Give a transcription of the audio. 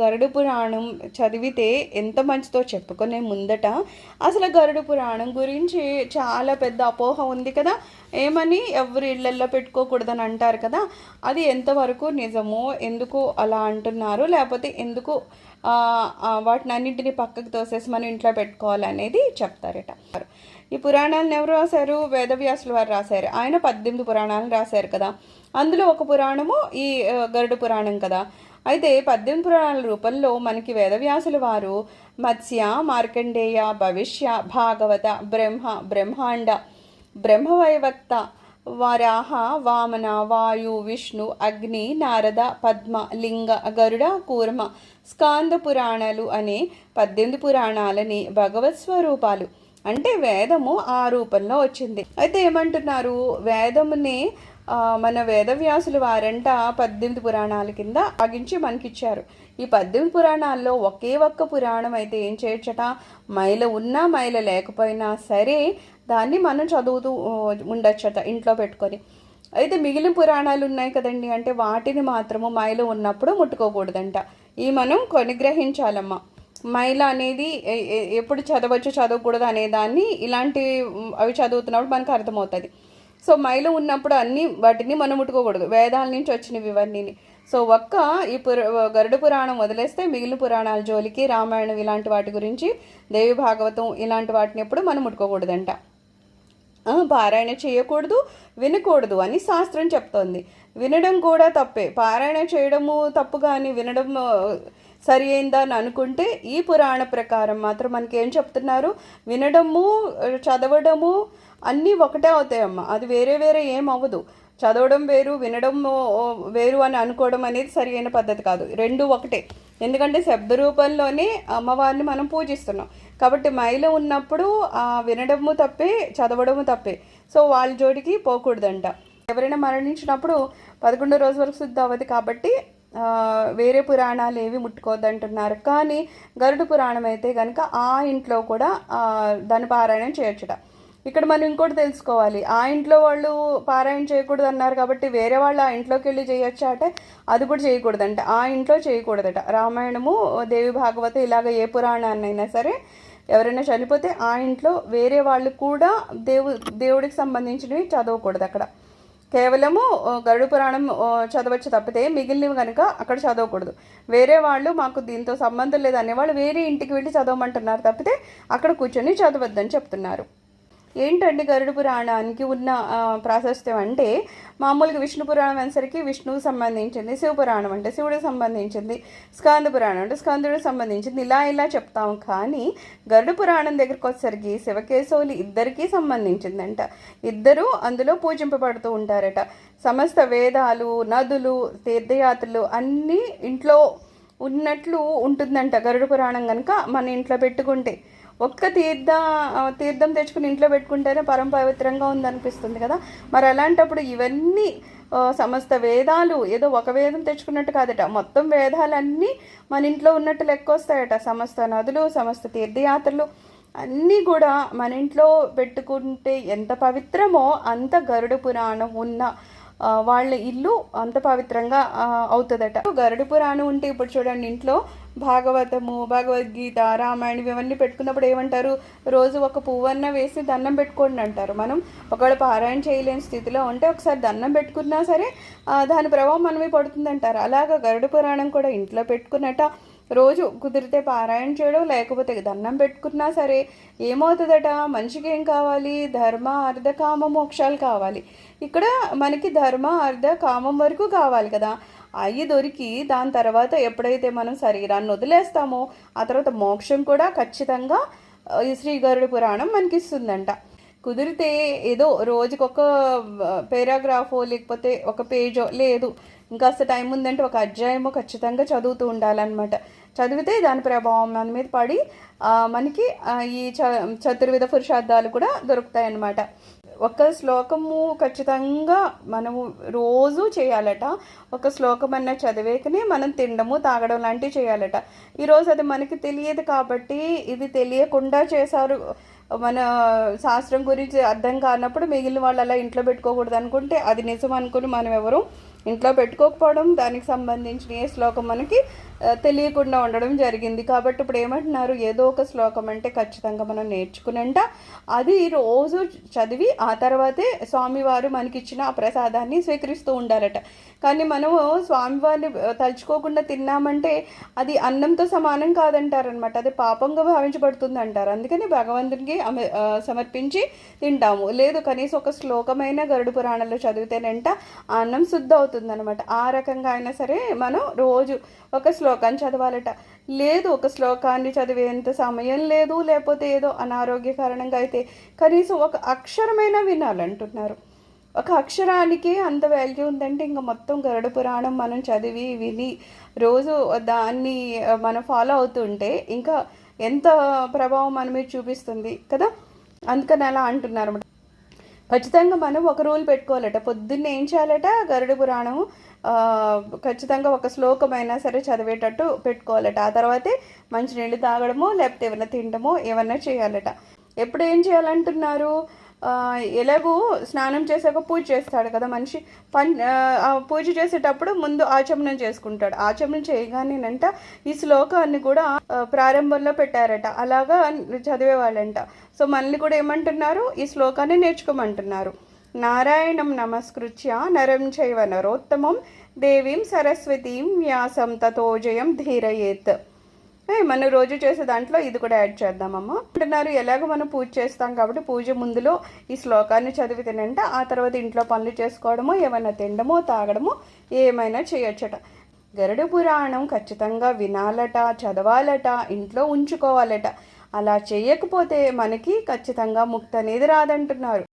గరుడు పురాణం చదివితే ఎంత మంచిదో చెప్పుకునే ముందట అసలు గరుడు పురాణం గురించి చాలా పెద్ద అపోహ ఉంది కదా. ఏమని ఎవరి ఇళ్ళల్లో పెట్టుకోకూడదని అంటారు కదా. అది ఎంతవరకు నిజమో ఎందుకు అలా అంటున్నారు లేకపోతే ఎందుకు వాటిని అన్నింటినీ పక్కకు తోసేసి మనం ఇంట్లో పెట్టుకోవాలనేది చెప్తారట. ఈ పురాణాలను ఎవరు రాశారు? వేదవ్యాసులు వారు రాశారు. ఆయన పద్దెనిమిది పురాణాలను రాశారు కదా. అందులో ఒక పురాణము ఈ గరుడు పురాణం కదా. అయితే పద్దెనిమిది పురాణాల రూపంలో మనకి వేదవ్యాసుల వారు మత్స్య మార్కండేయ భవిష్య భాగవత బ్రహ్మ బ్రహ్మాండ బ్రహ్మవైవక్త వరాహ వామన వాయు విష్ణు అగ్ని నారద పద్మ లింగ గరుడ కూర్మ స్కాంద పురాణాలు అనే పద్దెనిమిది పురాణాలని భగవత్ స్వరూపాలు. అంటే వేదము ఆ రూపంలో వచ్చింది. అయితే ఏమంటున్నారు? వేదముని మన వేదవ్యాసులు వారంట పద్దెనిమిది పురాణాల కింద ఆగించి మనకిచ్చారు. ఈ పద్దెనిమిది పురాణాల్లో ఒకే ఒక్క పురాణం అయితే ఏం చేర్చట మైల ఉన్నా మైల లేకపోయినా సరే దాన్ని మనం చదువుతూ ఉండొచ్చట ఇంట్లో పెట్టుకొని. అయితే మిగిలిన పురాణాలు ఉన్నాయి కదండి. అంటే వాటిని మాత్రము మైలు ఉన్నప్పుడు ముట్టుకోకూడదంట. ఈ మనం కొనిగ్రహించాలమ్మా మైల అనేది ఎప్పుడు చదవచ్చు చదవకూడదు అనే దాన్ని ఇలాంటి అవి చదువుతున్నప్పుడు మనకు అర్థమవుతుంది. సో మైలు ఉన్నప్పుడు అన్ని వాటిని మనం ముట్టుకోకూడదు. వేదాల నుంచి వచ్చినవి ఇవన్నీ. సో ఒక్క ఈ పుర గరుడ పురాణం వదిలేస్తే మిగిలిన పురాణాల జోలికి రామాయణం ఇలాంటి వాటి గురించి దేవి భాగవతం ఇలాంటి వాటిని ఎప్పుడు మనం ముట్టుకోకూడదంట. పారాయణ చేయకూడదు వినకూడదు అని శాస్త్రం చెప్తోంది. వినడం కూడా తప్పే. పారాయణ చేయడము తప్పు కానీ వినడం సరి అయిందని అనుకుంటే ఈ పురాణ ప్రకారం మాత్రం మనకి ఏం చెప్తున్నారు? వినడము చదవడము అన్నీ ఒకటే అవుతాయమ్మా. అది వేరే వేరే ఏం అవ్వదు. చదవడం వేరు వినడం వేరు అని అనుకోవడం అనేది సరి అయిన పద్ధతి కాదు. రెండు ఒకటే. ఎందుకంటే శబ్ద రూపంలోనే అమ్మవారిని మనం పూజిస్తున్నాం. కాబట్టి మైలో ఉన్నప్పుడు ఆ వినడము తప్పే చదవడము తప్పే. సో వాళ్ళ జోడికి పోకూడదంట. ఎవరైనా మరణించినప్పుడు పదకొండో రోజు వరకు శుద్ధ అవ్వదు కాబట్టి వేరే పురాణాలు ఏవి ముట్టుకోవద్దంటున్నారు కానీ గరుడ పురాణం అయితే కనుక ఆ ఇంట్లో కూడా దాని దాన్ని పారాయణం చేర్చట ఇక్కడ మనం ఇంకోటి తెలుసుకోవాలి. ఆ ఇంట్లో వాళ్ళు పారాయణ చేయకూడదు అన్నారు కాబట్టి వేరే వాళ్ళు ఆ ఇంట్లోకి వెళ్ళి చేయొచ్చా అంటే అది కూడా చేయకూడదంట. ఆ ఇంట్లో చేయకూడదట. రామాయణము దేవి భాగవత ఇలాగ ఏ పురాణాన్నైనా సరే ఎవరైనా చనిపోతే ఆ ఇంట్లో వేరే వాళ్ళు కూడా దేవు దేవుడికి సంబంధించినవి చదవకూడదు అక్కడ కేవలము గరుడు గరుడ పురాణం చదవచ్చు తప్పితే మిగిలినవి కనుక అక్కడ చదవకూడదు. వేరే వాళ్ళు మాకు దీంతో సంబంధం లేదు అనేవాళ్ళు వేరే ఇంటికి వెళ్ళి చదవమంటున్నారు తప్పితే అక్కడ కూర్చొని చదవద్దని చెప్తున్నారు. ఏంటండి గరుడ పురాణానికి ఉన్న ప్రాశస్త్యం అంటే మామూలుగా విష్ణు పురాణం అనేసరికి విష్ణువుకి సంబంధించింది శివ పురాణం అంటే శివుడికి సంబంధించింది స్కంద పురాణం అంటే స్కందుడికి సంబంధించింది ఇలా ఇలా చెప్తాం. కానీ గరుడ పురాణం దగ్గరికి వచ్చేసరికి శివకేశవులు ఇద్దరికీ సంబంధించిందంట. ఇద్దరు అందులో పూజింపబడుతూ ఉంటారట. సమస్త వేదాలు నదులు తీర్థయాత్రలు అన్నీ ఇంట్లో ఉన్నట్లు ఉంటుందంట గరుడ పురాణం కనుక మన ఇంట్లో పెట్టుకుంటే. ఒక్క తీర్థ తీర్థం తెచ్చుకుని ఇంట్లో పెట్టుకుంటేనే పరమ పవిత్రంగా ఉందనిపిస్తుంది కదా. మరి అలాంటప్పుడు ఇవన్నీ సమస్త వేదాలు ఏదో ఒక వేదం తెచ్చుకున్నట్టు కాదట. మొత్తం వేదాలన్నీ మన ఇంట్లో ఉన్నట్టు లెక్క వస్తాయట సమస్త నదులు సమస్త తీర్థయాత్రలు అన్నీ కూడా మన ఇంట్లో పెట్టుకుంటే ఎంత పవిత్రమో అంత గరుడ పురాణం ఉన్న వాళ్ళ ఇల్లు అంత పవిత్రంగా అవుతుందట. గరుడ పురాణం ఉంటే ఇప్పుడు చూడండి ఇంట్లో భాగవతము భగవద్గీత రామాయణం ఇవన్నీ పెట్టుకున్నప్పుడు ఏమంటారు? రోజు ఒక పువ్వన్న వేసి దండం పెట్టుకోండి అంటారు. మనం ఒకవేళ పారాయణ చేయలేని స్థితిలో ఉంటే ఒకసారి దండం పెట్టుకున్నా సరే దాని ప్రభావం మనమే పడుతుంది అంటారు అలాగా గరుడ పురాణం కూడా ఇంట్లో పెట్టుకున్నట్ట రోజు కుదిరితే పారాయణ చేయడం లేకపోతే దండం పెట్టుకున్నా సరే ఏమవుతుందట? మనిషికి ఏం కావాలి? ధర్మ అర్ధ కామ మోక్షాలు కావాలి. ఇక్కడ మనకి ధర్మ అర్ధ కామం వరకు కావాలి కదా. అవి దొరికి దాని తర్వాత ఎప్పుడైతే మనం శరీరాన్ని వదిలేస్తామో ఆ తర్వాత మోక్షం కూడా ఖచ్చితంగా ఈ శ్రీ పురాణం మనకి ఇస్తుందంట కుదిరితే ఏదో రోజుకొక పేరాగ్రాఫో లేకపోతే ఒక పేజో లేదు. ఇంకాస్త టైం ఉందంటే ఒక అధ్యాయమో ఖచ్చితంగా చదువుతూ ఉండాలన్నమాట. చదివితే దాని ప్రభావం మన మీద పడి మనకి ఈ చ చతుర్విధ పురుషార్థాలు కూడా దొరుకుతాయి అన్నమాట ఒక శ్లోకము ఖచ్చితంగా మనము రోజు చేయాలట. ఒక శ్లోకం అన్న చదివేకనే మనం తినడము తాగడం లాంటివి చేయాలట. ఈరోజు అది మనకి తెలియదు కాబట్టి ఇది తెలియకుండా చేశారు. మన శాస్త్రం గురించి అర్థం కానప్పుడు మిగిలిన వాళ్ళు అలా ఇంట్లో పెట్టుకోకూడదు అనుకుంటే అది నిజం అనుకుని మనం ఎవరు ఇంట్లో పెట్టుకోకపోవడం దానికి సంబంధించిన ఏ శ్లోకం మనకి తెలియకుండా ఉండడం జరిగింది. కాబట్టి ఇప్పుడు ఏమంటున్నారు? ఏదో ఒక శ్లోకం అంటే ఖచ్చితంగా మనం నేర్చుకునంట. అది రోజు చదివి ఆ తర్వాతే స్వామివారు మనకిచ్చిన ఆ ప్రసాదాన్ని స్వీకరిస్తూ ఉండాలట. కానీ మనము స్వామివారిని తలుచుకోకుండా తిన్నామంటే అది అన్నంతో సమానం కాదంటారనమాట అది పాపంగా భావించబడుతుంది అంటారు అందుకని భగవంతునికి సమర్పించి తింటాము. లేదు కనీసం ఒక శ్లోకమైన గరుడు పురాణంలో చదివితేనంట అన్నం శుద్ధ అవుతుంది. అనమాట ఆ రకంగా అయినా సరే మనం రోజు ఒక శ్లోకాన్ని చదవాలట. లేదు ఒక శ్లోకాన్ని చదివేంత సమయం లేదు లేకపోతే ఏదో అనారోగ్య కారణంగా అయితే కనీసం ఒక అక్షరమైనా వినాలంటున్నారు. ఒక అక్షరానికి అంత వాల్యూ ఉందంటే ఇంకా మొత్తం గరుడ పురాణం మనం చదివి విని రోజు దాన్ని మనం ఫాలో అవుతుంటే ఇంకా ఎంత ప్రభావం మన మీద చూపిస్తుంది కదా? అందుకని అలా అంటున్నారు అన్నమాట. ఖచ్చితంగా మనం ఒక రూల్ పెట్టుకోవాలట. పొద్దున్నే ఏం చేయాలట? గరుడ పురాణము ఖచ్చితంగా ఒక శ్లోకమైనా సరే చదివేటట్టు పెట్టుకోవాలట. ఆ తర్వాతే మంచినీళ్ళు తాగడమో లేకపోతే ఏమైనా తినడమో ఏమన్నా చేయాలట. ఎప్పుడు ఏం చేయాలంటున్నారు? ఎలాగూ స్నానం చేశాక పూజ చేస్తాడు కదా మనిషి. పన్ పూజ చేసేటప్పుడు ముందు ఆచమనం చేసుకుంటాడు. ఆచమనం చేయగానేనంట ఈ శ్లోకాన్ని కూడా ప్రారంభంలో పెట్టారట. అలాగా చదివేవాళ్ళంట. సో మనల్ని కూడా ఏమంటున్నారు? ఈ శ్లోకాన్ని నేర్చుకోమంటున్నారు. నారాయణం నమస్కృత్య నరం చైవ నరోత్తమం దేవీం సరస్వతీం వ్యాసం తతోజయం ధీరయేత్. మనం రోజు చేసే దాంట్లో ఇది కూడా యాడ్ చేద్దామమ్మ. అంటున్నారు ఎలాగో మనం పూజ చేస్తాం కాబట్టి పూజ ముందులో ఈ శ్లోకాన్ని చదివి తినంట ఆ తర్వాత ఇంట్లో పనులు చేసుకోవడమో ఏమైనా తినడమో తాగడమో ఏమైనా చేయొచ్చట. గరుడ పురాణం ఖచ్చితంగా వినాలట చదవాలట ఇంట్లో ఉంచుకోవాలట. అలా చేయకపోతే మనకి ఖచ్చితంగా ముక్తి అనేది రాదంటున్నారు.